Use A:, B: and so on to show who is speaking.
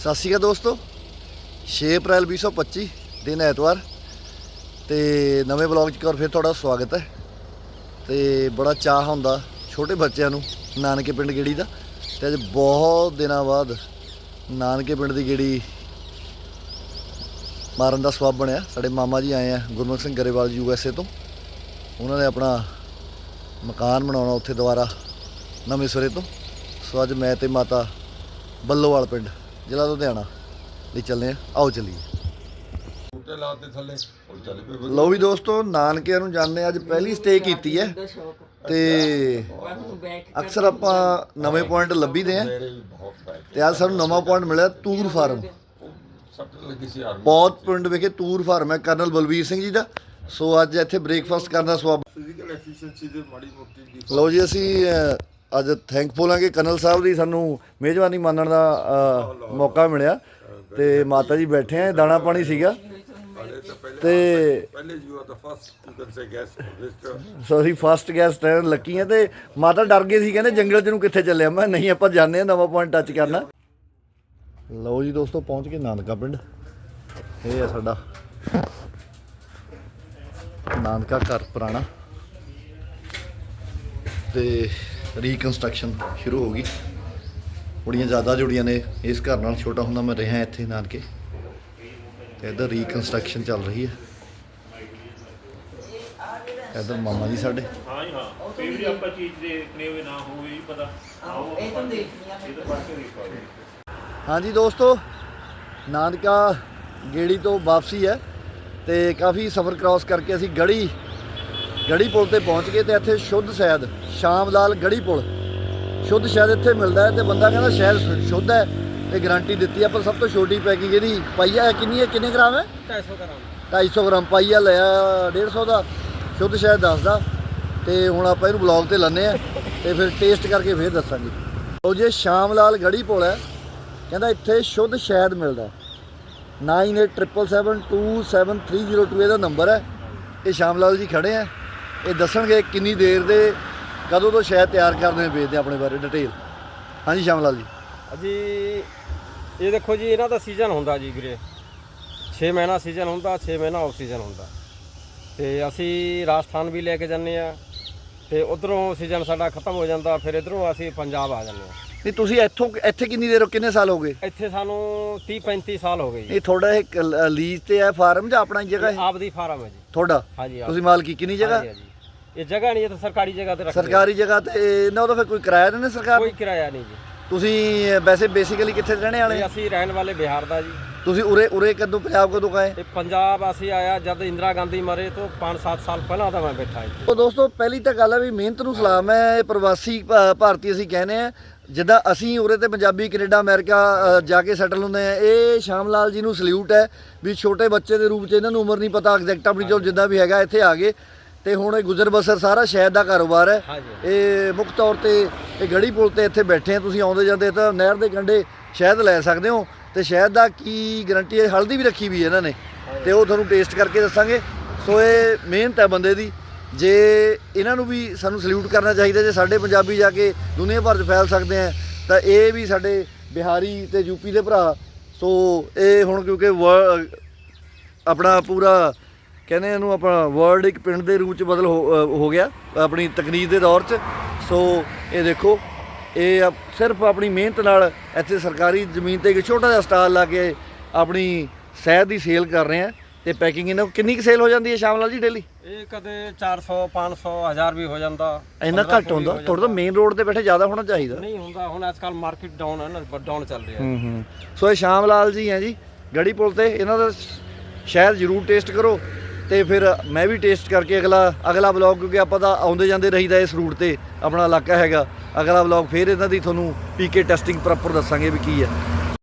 A: ਸਤਿ ਸ਼੍ਰੀ ਅਕਾਲ ਦੋਸਤੋ। 6 ਅਪ੍ਰੈਲ 2025 ਦਿਨ ਐਤਵਾਰ। ਤੇ ਨਵੇਂ ਵਲੌਗ 'ਚ ਇੱਕ ਵਾਰ ਫਿਰ ਤੁਹਾਡਾ ਸਵਾਗਤ ਹੈ। ਤੇ ਬੜਾ ਚਾਹ ਹੁੰਦਾ ਛੋਟੇ ਬੱਚਿਆਂ ਨੂੰ ਨਾਨਕੇ ਪਿੰਡ ਗੇੜੀ ਦਾ। ਤੇ ਅੱਜ ਬਹੁਤ ਦਿਨਾਂ ਬਾਅਦ ਨਾਨਕੇ ਪਿੰਡ ਦੀ ਗੇੜੀ ਮਾਰਨ ਦਾ ਸਵਾਬ ਬਣਿਆ। ਸਾਡੇ ਮਾਮਾ ਜੀ ਆਏ ਆ Gurmukh Singh Grewal U S A ਤੋਂ। ਉਹਨਾਂ ਨੇ ਆਪਣਾ ਮਕਾਨ ਬਣਾਉਣਾ ਉੱਥੇ ਦੁਬਾਰਾ ਨਵੇਂ ਸਿਰੇ ਤੋਂ। ਸੋ ਅੱਜ ਮੈਂ ਤੇ ਮਾਤਾ ਬੱਲੋਵਾਲ ਪਿੰਡ ਜ਼ਿਲ੍ਹਾ ਲੁਧਿਆਣਾ। ਲਈ ਚੱਲੇ ਆ ਆਓ ਚੱਲੀਏ।
B: ਬੂਟੇ ਲਾਤੇ ਥੱਲੇ। ਉਹ ਚੱਲ ਪਏ ਵਧੀਆ।
A: ਲਓ ਵੀ ਦੋਸਤੋ ਨਾਨਕਿਆਂ ਨੂੰ ਹਾਂ। ਅੱਜ ਪਹਿਲੀ ਸਟੇ ਕੀਤੀ ਹੈ। ਤੇ ਅਕਸਰ ਆਪਾਂ ਨਵੇਂ ਪੁਆਇੰਟ ਲੱਭੀਦੇ ਆ।
B: ਮੇਰੇ ਵੀ ਬਹੁਤ ਪੈ
A: ਤੇ ਅੱਜ ਸਾਨੂੰ ਨਵਾਂ ਪੁਆਇੰਟ ਮਿਲਿਆ ਤੂਰ ਫਾਰਮ
B: ਉਹ ਸੱਟ ਲੱਗੀ ਸੀ ਆਰਮੀ
A: ਬਹੁਤ ਪਿੰਡ ਵਿਖੇ ਤੂਰ ਫਾਰਮ ਹੈ ਕਰਨਲ ਬਲਵੀਰ ਸਿੰਘ ਜੀ ਦਾ। ਸੋ ਅੱਜ ਇੱਥੇ ਬ੍ਰੇਕਫਾਸਟ ਕਰਨ ਦਾ ਸਵਾਬ
B: ਫਿਜ਼ੀਕਲ ਐਫੀਸ਼ੀਐਂਸੀ ਦੇ ਮਾੜੀ ਮੋਟੀ ਦੀ।
A: ਲਓ ਜੀ ਅਸੀਂ ਅਹ, ਅੱਜ ਥੈਂਕਫੁਲ ਹਾਂ ਕਿ ਕਰਨਲ ਸਾਹਿਬ ਦੀ ਸਾਨੂੰ ਮੇਜ਼ਬਾਨੀ ਮੰਨਣ ਦਾ ਮੌਕਾ ਮਿਲਿਆ। ਤੇ ਮਾਤਾ ਜੀ ਬੈਠੇ ਆ, ਦਾਣਾ ਪਾਣੀ ਸੀਗਾ।
B: ਤੇ ਪਹਿਲੇ you are the first you can say guest visitor
A: so ਅਸੀਂ ਫਸਟ ਗੈਸਟ ਹੈ ਲੱਕੀ ਆ ਤੇ ਮਾਤਾ ਡਰ ਗਏ ਸੀ, ਕਹਿੰਦੇ ਜੰਗਲ ਚ ਨੂੰ ਕਿੱਥੇ ਚੱਲਿਆ? ਮੈਂ ਨਹੀਂ, ਆਪਾਂ ਜਾਂਦੇ ਆ, ਨਵਾਂ ਪੁਆਇੰਟ ਟੱਚ ਕਰਨਾ। ਲਓ ਜੀ ਦੋਸਤੋ, ਪਹੁੰਚ ਗਏ ਨਾਨਕਾ ਪਿੰਡ। ਇਹ ਆ ਸਾਡਾ ਨਾਨਕਾ ਘਰ ਪੁਰਾਣਾ। ਤੇ ਰੀਕਨਸਟਰਕਸ਼ਨ ਸ਼ੁਰੂ ਹੋ ਗਈ। ਬੜੀਆਂ ਜ਼ਿਆਦਾ ਜੁੜੀਆਂ ਨੇ ਇਸ ਘਰ ਨਾਲ ਛੋਟਾ ਹੁੰਦਾ ਮੈਂ ਰਿਹਾ ਇੱਥੇ ਨਾਨਕੇ। ਤੇ ਇੱਧਰ ਰੀਕਨਸਟਰਕਸ਼ਨ ਚੱਲ ਰਹੀ ਹੈ। ਇੱਧਰ ਮਾਮਾ ਜੀ ਸਾਡੇ।
C: ਹਾਂ ਜੀ ਹਾਂ। ਕਈ ਵਾਰੀ ਆਪਾਂ ਚੀਜ਼ ਦੇਖਨੇ ਹੋਵੇ ਨਾ ਹੋਵੇ ਵੀ ਪਤਾ। ਆਓ ਇਹ ਤਾਂ ਦੇਖਣੀ ਆ। ਇਹ ਤਾਂ ਪੜ੍ਹ ਕੇ ਦੇਖਾਂਗੇ
A: ਹਾਂਜੀ ਦੋਸਤੋ ਨਾਨਕਾ ਗੇੜੀ ਤੋਂ ਵਾਪਸੀ ਹੈ ਤੇ ਕਾਫੀ ਸਫ਼ਰ ਕ੍ਰਾਸ ਕਰਕੇ ਅਸੀਂ ਗੜੀ ਗੜੀ ਪੁਲ ਤੇ ਪਹੁੰਚ ਗਏ ਤੇ ਇੱਥੇ ਸ਼ੁੱਧ ਸ਼ਹਿਦ ਸ਼ਾਮ ਲਾਲ ਗੜੀ ਪੁਲ ਸ਼ੁੱਧ ਸ਼ਹਿਦ ਇੱਥੇ ਮਿਲਦਾ ਹੈ ਤੇ ਬੰਦਾ ਕਹਿੰਦਾ ਸ਼ਹਿਦ ਸ਼ੁ- ਸ਼ੁੱਧ ਹੈ ਤੇ ਗਾਰੰਟੀ ਦਿੱਤੀ ਹੈ ਪਰ ਸਭ ਤੋਂ ਛੋਟੀ ਪੈਕਿੰਗ ਇਹਦੀ ਪਾਈਆ ਹੈ ਕਿੰਨੀ ਹੈ ਕਿੰਨੇ ਗ੍ਰਾਮ ਹੈ
D: 250 ਗ੍ਰਾਮ
A: 250 ਗ੍ਰਾਮ ਪਾਈਆ ਲਿਆ 150 ਦਾ ਸ਼ੁੱਧ ਸ਼ਹਿਦ ਦੱਸਦਾ ਤੇ ਹੁਣ ਆਪਾਂ ਇਹਨੂੰ ਬਲੌਗ ਤੇ ਲੰਨੇ ਆ ਤੇ ਫਿਰ ਟੇਸਟ ਕਰਕੇ ਫਿਰ ਦੱਸਾਂਗੇ ਉਹ ਜੇ ਸ਼ਾਮ ਲਾਲ ਗੜੀ ਪੁਲ ਹੈ ਕਹਿੰਦਾ ਇੱਥੇ ਸ਼ੁੱਧ ਸ਼ਹਿਦ ਮਿਲਦਾ 9877727302 ਇਹਦਾ ਨੰਬਰ ਹੈ ਇਹ ਸ਼ਾਮ ਲਾਲ ਜੀ ਖੜੇ ਆ ਇਹ ਦੱਸਣਗੇ ਕਿੰਨੀ ਦੇਰ ਦੇ ਕਦੋਂ ਤੋਂ ਸ਼ਹਿਦ ਤਿਆਰ ਕਰਦੇ ਵੇਚਦੇ ਆਪਣੇ ਬਾਰੇ ਡਿਟੇਲ ਹਾਂਜੀ ਸ਼ਾਮ ਲਾਲ ਜੀ।
D: ਅਜੀ ਇਹ ਦੇਖੋ ਜੀ ਇਹਨਾਂ ਦਾ ਸੀਜ਼ਨ ਹੁੰਦਾ ਜੀ ਵੀਰੇ। 6 ਮਹੀਨਾ ਸੀਜ਼ਨ ਹੁੰਦਾ 6 ਮਹੀਨਾ ਆਫ ਸੀਜ਼ਨ ਹੁੰਦਾ। ਤੇ ਅਸੀਂ ਰਾਜਸਥਾਨ ਵੀ ਲੈ ਕੇ ਜਾਂਦੇ ਆ ਤੇ ਉਧਰੋਂ ਸੀਜ਼ਨ ਸਾਡਾ ਖਤਮ ਹੋ ਜਾਂਦਾ ਫਿਰ ਇਧਰੋਂ ਅਸੀਂ ਪੰਜਾਬ ਆ ਜਾਂਦੇ ਆ।
A: ਨਹੀਂ ਤੁਸੀਂ ਇੱਥੋਂ ਇੱਥੇ ਕਿੰਨੀ ਦੇਰ ਕਿੰਨੇ ਸਾਲ ਹੋ ਗਏ?
D: ਇੱਥੇ ਸਾਨੂੰ 30 35 ਸਾਲ ਹੋ ਗਏ ਜੀ।
A: ਇਹ ਤੁਹਾਡਾ ਇਹ ਲੀਜ਼ ਤੇ ਹੈ ਫਾਰਮ ਜਾਂ ਆਪਣਾ ਹੀ ਜਗ੍ਹਾ ਹੈ?
D: ਆਪਦੀ ਫਾਰਮ ਹੈ ਜੀ।
A: ਤੁਹਾਡਾ?
D: ਹਾਂਜੀ ਆਪ-
A: ਤੁਸੀਂ ਮਾਲਕੀ ਕਿੰਨੀ ਜਗ੍ਹਾ?
D: ਹਾਂਜੀ, ਹਾਂਜੀ। ਇਹ ਜਗ੍ਹਾ ਨਹੀਂ ਇਹ ਤਾਂ ਸਰਕਾਰੀ ਜਗ੍ਹਾ ਤੇ ਰੱਖਦੇ।
A: ਸਰਕਾਰੀ ਜਗ੍ਹਾ ਤੇ ਇਹਨਾਂ ਉਹਦਾ ਫਿਰ ਕੋਈ ਕਿਰਾਇਆ ਦਿੰਦੇ ਸਰਕਾਰ
D: ਕੋਈ
A: ਨੂੰ?
D: ਕਿਰਾਇਆ ਨਹੀਂ ਜੀ।
A: ਤੁਸੀਂ ਵੈਸੇ ਬੇਸਿਕਲੀ ਕਿੱਥੇ ਦੇ ਰਹਿਣੇ ਵਾਲੇ?
D: ਇਹ ਅਸੀਂ ਰਹਿਣ ਵਾਲੇ ਬਿਹਾਰ ਦਾ ਜੀ।
A: ਤੁਸੀਂ ਉਰੇ ਉਰੇ ਕਦੋਂ ਪੰਜਾਬ ਕਦੋਂ ਕਾਏ
D: ਇਹ ਪੰਜਾਬ ਅਸੀਂ ਆਇਆ ਜਦ ਇੰਦਰਾ ਗਾਂਧੀ ਮਰੇ ਤੋਂ 5-7 ਸਾਲ ਪਹਿਲਾਂ ਦਾ ਮੈਂ ਬੈਠਾ ਇੱਥੇ।
A: ਉਹ ਦੋਸਤੋ ਪਹਿਲੀ ਤਾਂ ਗੱਲ ਹੈ ਵੀ ਮਿਹਨਤ ਨੂੰ ਸਲਾਮ ਹੈ ਇਹ ਪ੍ਰਵਾਸੀ ਭਾ- ਭਾਰਤੀ ਅਸੀਂ ਕਹਿੰਦੇ ਆ ਜਿੱਦਾਂ ਅਸੀਂ ਉਰੇ ਤੇ ਪੰਜਾਬੀ ਕੈਨੇਡਾ ਅਮਰੀਕਾ ਅ, ਜਾ ਕੇ ਸੈਟਲ ਹੁੰਦੇ ਆ ਇਹ ਸ਼ਾਮ ਲਾਲ ਜੀ ਨੂੰ ਸਲੂਟ ਹੈ ਵੀ ਛੋਟੇ ਬੱਚੇ ਦੇ ਰੂਪ 'ਚ ਇਹਨਾਂ ਨੂੰ ਉਮਰ ਨਹੀਂ ਪਤਾ ਐਗਜ਼ੈਕਟ ਆਪਣੀ ਚਲੋ ਜਿੱਦਾਂ ਵੀ ਹੈਗਾ ਇੱਥੇ ਆ ਗਏ। ਤੇ ਹੁਣ ਇਹ ਗੁਜ਼ਰ ਬਸਰ ਸਾਰਾ ਸ਼ਹਿਦ ਦਾ ਕਾਰੋਬਾਰ ਹੈ। ਇਹ ਮੁੱਖ ਤੌਰ ਤੇ ਇਹ ਗੜੀ ਪੁਲ ਤੇ ਇੱਥੇ ਬੈਠੇ ਆ ਤੁਸੀਂ ਆਉਂਦੇ ਜਾਂਦੇ ਤਾਂ ਨਹਿਰ ਦੇ ਕੰਢੇ ਸ਼ਹਿਦ ਲੈ ਸਕਦੇ ਹੋ ਤੇ ਸ਼ਹਿਦ ਦਾ ਕੀ ਗਾਰੰਟੀ ਹੈ? ਹਲਦੀ ਵੀ ਰੱਖੀ ਵੀ ਹੈ ਇਹਨਾਂ ਨੇ ਤੇ ਉਹ ਤੁਹਾਨੂੰ ਟੇਸਟ ਕਰਕੇ ਦੱਸਾਂਗੇ। ਸੋ ਇਹ ਮਿਹਨਤ ਹੈ ਬੰਦੇ ਦੀ। ਜੇ ਇਹਨਾਂ ਨੂੰ ਵੀ ਸਾਨੂੰ ਸਲੂਟ ਕਰਨਾ ਚਾਹੀਦਾ ਜੇ ਸਾਡੇ ਪੰਜਾਬੀ ਜਾ ਕੇ ਦੁਨੀਆ ਭਰ 'ਚ ਫੈਲ ਸਕਦੇ ਆ ਤਾਂ ਇਹ ਵੀ ਸਾਡੇ ਬਿਹਾਰੀ ਤੇ ਯੂਪੀ ਦੇ ਭਰਾ। ਸੋ ਇਹ ਹੁਣ ਕਿਉਂਕਿ ਆਪਣਾ ਪੂਰਾ ਕਹਿੰਦੇ ਇਹਨੂੰ ਆਪਣਾ ਵਰਲਡ ਇੱਕ ਪਿੰਡ ਦੇ ਰੂਪ ਚ ਬਦਲ ਹੋ ਗਿਆ ਆਪਣੀ ਤਕਨੀਕ ਦੇ ਦੌਰ ਚ। ਸੋ ਇਹ ਦੇਖੋ ਇਹ ਸਿਰਫ ਆਪਣੀ ਮਿਹਨਤ ਨਾਲ ਇੱਥੇ ਸਰਕਾਰੀ ਜ਼ਮੀਨ ਤੇ ਇੱਕ ਛੋਟਾ ਜਿਹਾ ਸਟਾਲ ਲਾ ਕੇ ਆਪਣੀ ਸ਼ਹਿਦ ਦੀ ਸੇਲ ਕਰ ਰਹੇ ਆ ਤੇ ਪੈਕਿੰਗ ਇਹਨਾਂ ਕਿੰਨੀ ਕੁ ਸੇਲ ਹੋ ਜਾਂਦੀ ਹੈ ਸ਼ਾਮ ਲਾਲ ਜੀ ਡੇਲੀ
D: ਇਹ ਕਦੇ 400 500 1000 ਵੀ ਹੋ ਜਾਂਦਾ।
A: ਇੰਨਾ
D: 1500
A: ਘੱਟ ਹੁੰਦਾ? ਥੋੜਾ ਤਾਂ ਮੇਨ ਰੋਡ ਤੇ ਬੈਠੇ ਜ਼ਿਆਦਾ ਹੋਣਾ ਚਾਹੀਦਾ।
D: ਨਹੀਂ ਹੁੰਦਾ ਹੁਣ ਅੱਜ ਕੱਲ ਮਾਰਕੀਟ ਡਾਊਨ ਹੈ ਨਾ ਡਾਊਨ ਚੱਲ ਰਿਹਾ। ਹੈ
A: ਹੂੰ। ਹੂੰ ਸੋ ਇਹ ਸ਼ਾਮ ਲਾਲ ਜੀ ਹੈ ਜੀ ਗੜੀ ਪੁਲ ਤੇ ਇਹਨਾਂ ਦਾ ਸ਼ਾਇਦ ਜ਼ਰੂਰ ਟੇਸਟ ਕਰੋ। ਤੇ ਫਿਰ ਮੈਂ ਵੀ ਟੇਸਟ ਕਰਕੇ ਅਗਲਾ ਅਗਲਾ ਵਲੌਗ ਕਿਉਂਕਿ ਆਪਾਂ ਤਾਂ ਆਉਂਦੇ ਜਾਂਦੇ ਰਹੀਦਾ ਇਸ ਰੂਟ ਤੇ, ਆਪਣਾ ਇਲਾਕਾ ਹੈਗਾ। ਅਗਲਾ ਵਲੌਗ ਫਿਰ ਇਹਨਾਂ ਦੀ ਤੁਹਾਨੂੰ ਪੀਕੇ ਟੈਸਟਿੰਗ ਪ੍ਰੋਪਰ ਦੱਸਾਂਗੇ ਵੀ ਕੀ ਹੈ।